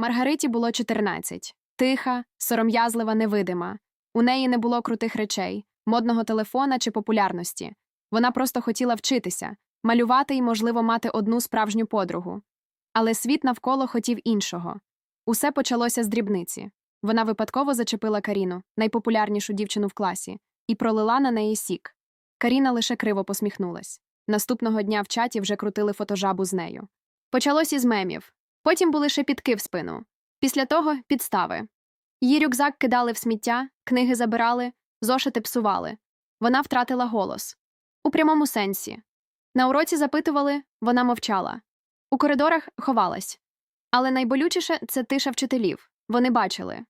Маргариті було 14. Тиха, сором'язлива, невидима. У неї не було крутих речей, модного телефона чи популярності. Вона просто хотіла вчитися, малювати і, можливо, мати одну справжню подругу. Але світ навколо хотів іншого. Усе почалося з дрібниці. Вона випадково зачепила Каріну, найпопулярнішу дівчину в класі, і пролила на неї сік. Каріна лише криво посміхнулась. Наступного дня в чаті вже крутили фотожабу з нею. Почалось із мемів. Потім були шепітки в спину. Після того підстави. Її рюкзак кидали в сміття, книги забирали, зошити псували. Вона втратила голос. У прямому сенсі. На уроці запитували, вона мовчала. У коридорах ховалась. Але найболючіше це тиша вчителів. Вони бачили.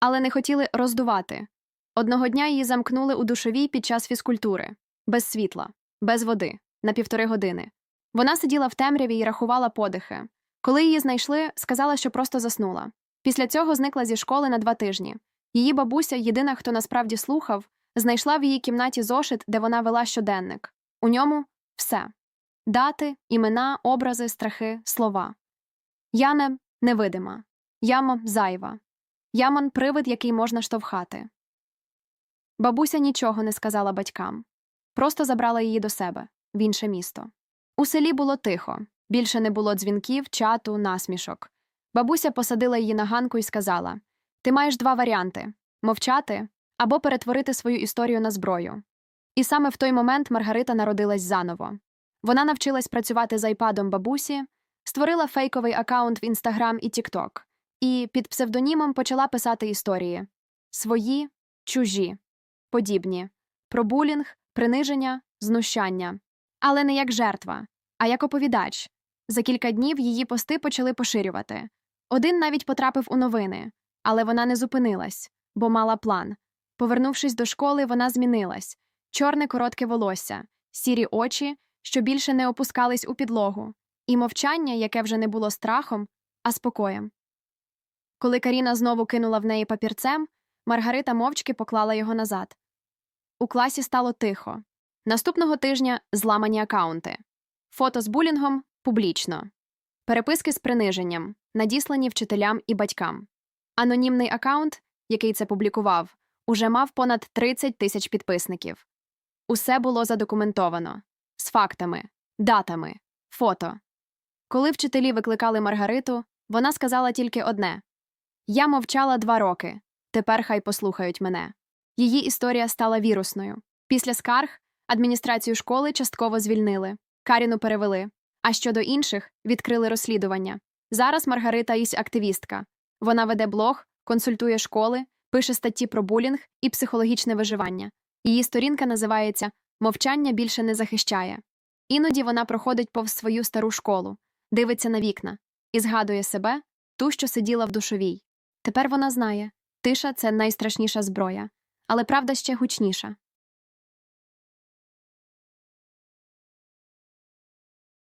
Але не хотіли роздувати. Одного дня її замкнули у душовій під час фізкультури, без світла, без води, на півтори години. Вона сиділа в темряві і рахувала подихи. Коли її знайшли, сказала, що просто заснула. Після цього зникла зі школи на два тижні. Її бабуся, єдина, хто насправді слухав, знайшла в її кімнаті зошит, де вона вела щоденник. У ньому все дати, імена, образи, страхи, слова. Яна невидима, яма зайва, Яман привид, який можна штовхати. Бабуся нічого не сказала батькам, просто забрала її до себе в інше місто. У селі було тихо, більше не було дзвінків, чату, насмішок. Бабуся посадила її на ганку і сказала: Ти маєш два варіанти мовчати або перетворити свою історію на зброю. І саме в той момент Маргарита народилась заново. Вона навчилась працювати з айпадом бабусі, створила фейковий акаунт в Інстаграм і Тікток, і під псевдонімом почала писати історії свої, чужі, подібні, про булінг, приниження, знущання. Але не як жертва, а як оповідач. За кілька днів її пости почали поширювати. Один навіть потрапив у новини, але вона не зупинилась, бо мала план. Повернувшись до школи, вона змінилась чорне коротке волосся, сірі очі, що більше не опускались у підлогу, і мовчання, яке вже не було страхом, а спокоєм. Коли Каріна знову кинула в неї папірцем, Маргарита мовчки поклала його назад. У класі стало тихо. Наступного тижня зламані акаунти. Фото з булінгом публічно. Переписки з приниженням, надіслані вчителям і батькам. Анонімний акаунт, який це публікував, уже мав понад 30 тисяч підписників. Усе було задокументовано з фактами, датами, фото. Коли вчителі викликали Маргариту, вона сказала тільки одне Я мовчала два роки. Тепер хай послухають мене. Її історія стала вірусною. Після скарг адміністрацію школи частково звільнили, Каріну перевели. А щодо інших відкрили розслідування. Зараз Маргарита єсть активістка. Вона веде блог, консультує школи, пише статті про булінг і психологічне виживання. Її сторінка називається Мовчання більше не захищає. Іноді вона проходить повз свою стару школу, дивиться на вікна і згадує себе, ту, що сиділа в душовій. Тепер вона знає тиша це найстрашніша зброя, але правда ще гучніша.